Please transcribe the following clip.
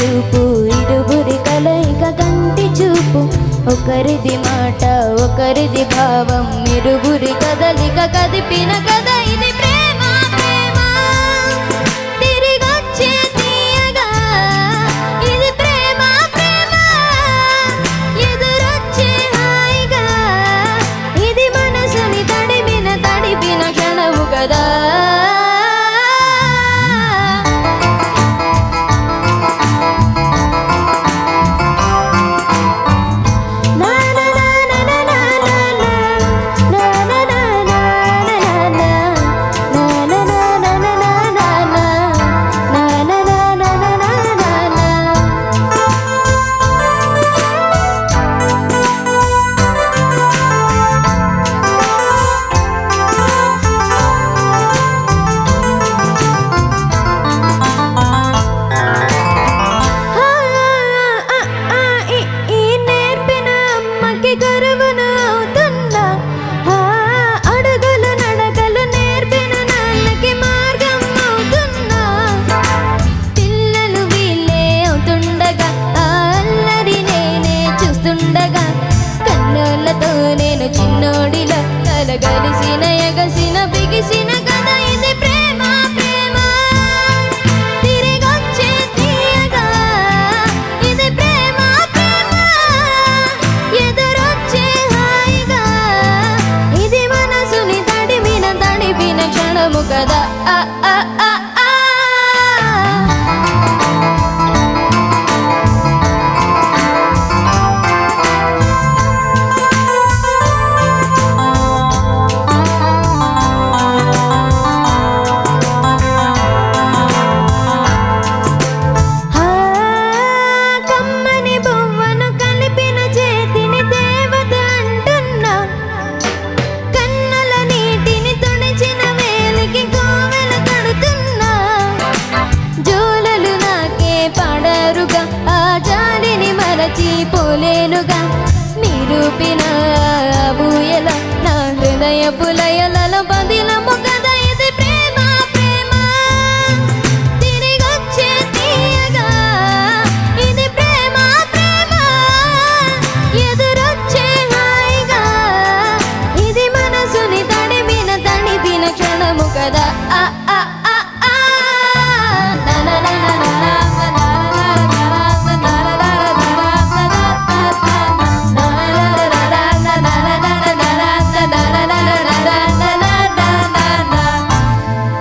చూపు ఇరువురి కలయిక కంటి చూపు. ఒకరిది మాట ఒకరిది భావం ఇరువురి కదలిక కదిపిన కదయి ಗುರು కారణము కదా. పోలేనుగా. నిరూపిన బూయల నా హృదయ బదిలము కదా ఇది ప్రేమ ప్రేమ. తిరిగొచ్చే తీయగా ఇది ప్రేమ ప్రేమ. ఎదురొచ్చే హాయిగా ఇది మనసుని తడిపిన క్షణము కదా.